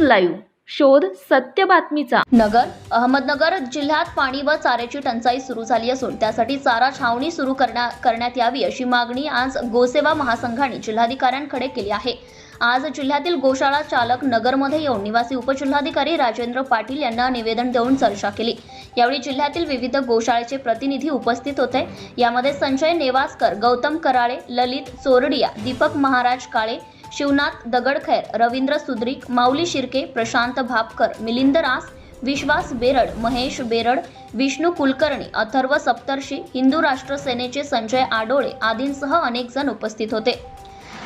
Live शोध सत्य बातमीचा. नगर अहमदनगर जिल्ह्यात पाणी व चाऱ्याची टंचाई सुरू झाली असून त्यासाठी चारा छावणी सुरू करण्या करण्यात यावी अशी मागणी आज गोसेवा महासंघाने जिल्हाधिकाऱ्यांकडे केली आहे. आज जिल्ह्यातील गोशाळा चालक नगरमध्ये येऊन निवासी उपजिल्हाधिकारी राजेंद्र पाटील यांना निवेदन देऊन चर्चा केली. यावेळी जिल्ह्यातील विविध गोशाळेचे प्रतिनिधी उपस्थित होते. यामध्ये संजय नेवासकर गौतम कराळे ललित चोरडिया दीपक महाराज काळे शिवनाथ दगडखैर रवींद्र सुद्रिक माऊली शिर्के प्रशांत भापकर मिलिंद रास विश्वास बेरड महेश बेरड विष्णू कुलकर्णी अथर्व सप्तर्षी हिंदू राष्ट्र सेनेचे संजय आडोळे आदींसह अनेक जण उपस्थित होते.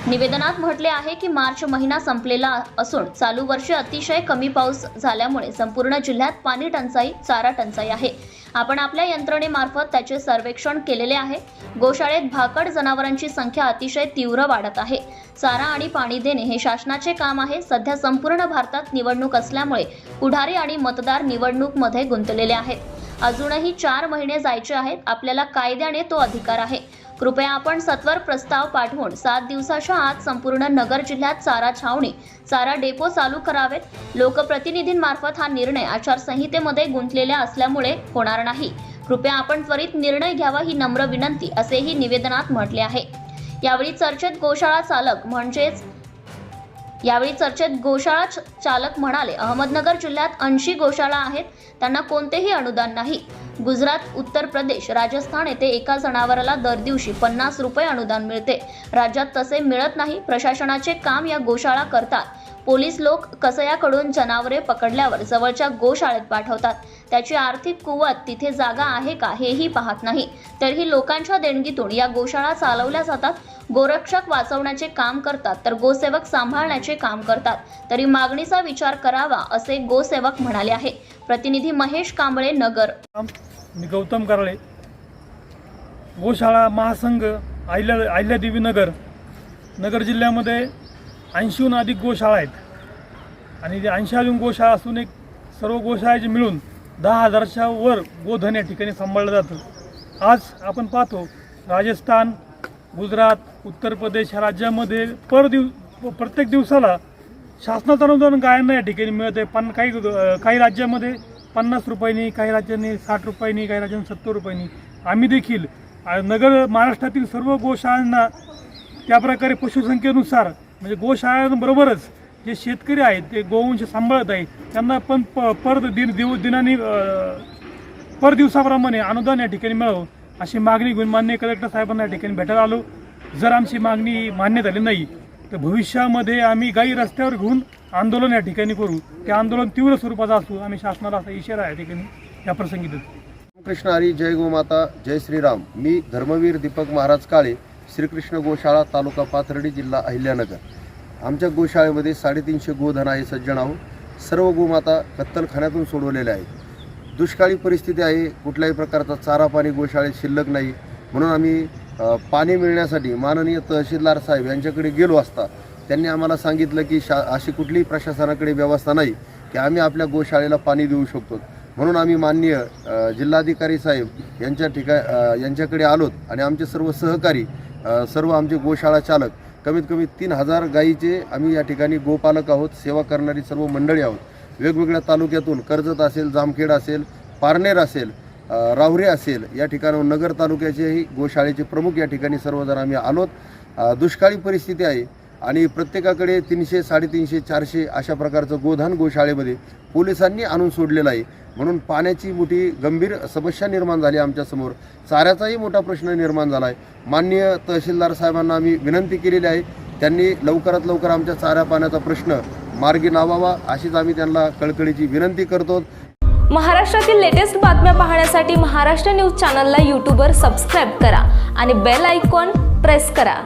निवेदनात म्हटले आहे की मार्च महिना संपलेला असून चालू वर्षी अतिशय कमी पाऊस झाल्यामुळे संपूर्ण जिल्ह्यात पाणी टंचाई चारा टंचाई आहे. आपण आपल्या यंत्रणेमार्फत त्याचे सर्वेक्षण केलेले आहे. गोशाळेत भाकड जनावरांची संख्या अतिशय तीव्र वाढत आहे. चारा आणि पाणी देणे हे शासनाचे काम आहे. सध्या संपूर्ण भारतात निवडणूक असल्यामुळे पुढारी आणि मतदार निवडणूकमध्ये गुंतलेले आहेत. अजूनही चार महिने जायचे आहेत. आपल्याला कायद्याने तो अधिकार आहे. कृपया आपण सत्वर प्रस्ताव पाठवून सात दिवसाच्या आत संपूर्ण नगर जिल्ह्यात चारा छावणी चारा डेपो चालू करावेत. लोकप्रतिनिधींमार्फत हा निर्णय आचारसंहितेमध्ये गुंतलेल्या असल्यामुळे होणार नाही. कृपया आपण त्वरित निर्णय घ्यावा ही नम्र विनंती असेही निवेदनात म्हटले आहे. यावेळी चर्चेत गोशाळा चालक म्हणजेच यावेळी चर्चेत गोशाळा च- चालक म्हणाले अहमदनगर जिल्ह्यात ऐंशी गोशाळा आहेत त्यांना कोणतेही अनुदान नाही. गुजरात उत्तर प्रदेश राजस्थान येथे एका जनावराला दर दिवशी पन्नास रुपये अनुदान मिळते. राज्यात तसे मिळत नाही प्रशासनाचे काम या गोशाळा करतात. पोलीस लोक कसयाकडून जनावरे पकडल्यावर जवळच्या गोशाळेत पाठवतात. त्याची आर्थिक कुवत तिथे जागा आहे का हेही पाहत नाही. तरीही लोकांच्या देणगीतून या गोशाळा चालवल्या जातात. गोरक्षक वाचवण्याचे काम करतात तर गोसेवक सांभाळण्याचे काम करतात. तरी मागणीचा विचार करावा असे गोसेवक म्हणाले आहे. प्रतिनिधी महेश कांबळे नगर. मी गौतम कराळे. गोशाळा महासंघ अहिल्या अहिल्यादेवी नगर. नगर जिल्ह्यामध्ये ऐंशीहून अधिक गोशाळा आहेत. आणि ते ऐंशी अजून गोशाळा असून एक सर्व गोशाळाचे मिळून दहा हजारच्या वर गोधन या ठिकाणी सांभाळलं जातं. आज आपण पाहतो राजस्थान गुजरात उत्तर प्रदेश ह्या राज्यामध्ये पर दिव प्रत्येक दिवसाला शासनाचं अनुदान गायांना या ठिकाणी मिळत आहे. पण काही काही राज्यामध्ये पन्नास रुपयांनी काही राज्यांनी साठ रुपयांनी काही राज्यांनी सत्तर रुपयांनी. आम्ही देखील नगर महाराष्ट्रातील सर्व गोशाळांना त्याप्रकारे पशुसंख्येनुसार म्हणजे गोशाळांबरोबरच जे शेतकरी आहेत ते गोवंश सांभाळत आहेत त्यांना पण प पर दिन दिव दिनानी पर दिवसाप्रमाणे अनुदान या ठिकाणी मिळावं अशी मागणी घेऊन मान्य कलेक्टर साहेबांना या ठिकाणी भेटायला आलो. जर आमची मागणी मान्य झाली नाही तर भविष्यामध्ये आम्ही गाई रस्त्यावर घेऊन आंदोलन या ठिकाणी करू. ते आंदोलन तीव्र स्वरूपाचं असू आम्ही शासनाला असा इशारा या ठिकाणी या प्रसंगी देतो. कृष्ण हरी जय गोमाता जय श्रीराम. मी धर्मवीर दीपक महाराज काळे श्रीकृष्ण गोशाळा तालुका पाथर्डी जिल्हा अहिल्यानगर. आमच्या गोशाळेमध्ये साडेतीनशे गोधन आहे सज्जन आहोत. सर्व गोमाता कत्तलखान्यातून सोडवलेल्या आहेत. दुष्काळी परिस्थिती आहे कुठल्याही प्रकारचा चारा पाणी गोशाळेत शिल्लक नाही. म्हणून आम्ही पाणी मिळण्यासाठी माननीय तहसीलदार साहेब यांच्याकडे गेलो असता त्यांनी आम्हाला सांगितलं की शा अशी कुठलीही प्रशासनाकडे व्यवस्था नाही की आम्ही आपल्या गोशाळेला पाणी देऊ शकतो. म्हणून आम्ही माननीय जिल्हाधिकारी साहेब यांच्या ठिका यांच्याकडे आलोत आणि आमचे सर्व सहकारी सर्व आमचे गोशाळा चालक कमीत कमी तीन हजार गायीचे आम्ही या ठिकाणी गोपालक आहोत सेवा करणारी सर्व मंडळी आहोत. वेगवेगळ्या तालुक्यातून कर्जत असेल जामखेड असेल पारनेर असेल राहुरे असेल या ठिकाणाहून नगर तालुक्याचेही गोशाळेचे प्रमुख या ठिकाणी सर्वजण आम्ही आलोत. दुष्काळी परिस्थिती आहे. आणि प्रत्येकाकडे तीनशे साडेतीनशे चारशे अशा प्रकारचं गोधान गोशाळेमध्ये पोलिसांनी आणून सोडलेलं आहे. म्हणून पाण्याची मोठी गंभीर समस्या निर्माण झाली आमच्यासमोर चाऱ्याचाही मोठा प्रश्न निर्माण झाला आहे. माननीय तहसीलदार साहेबांना आम्ही विनंती केलेली आहे. त्यांनी लवकरात लवकर आमच्या चाऱ्या पाण्याचा प्रश्न मार्गी लावावा अशीच आम्ही त्यांना कळकळीची विनंती करतो. महाराष्ट्रातील लेटेस्ट बातम्या पाहण्यासाठी महाराष्ट्र न्यूज चॅनलला यूट्यूबवर सबस्क्राईब करा आणि बेल आयकॉन प्रेस करा.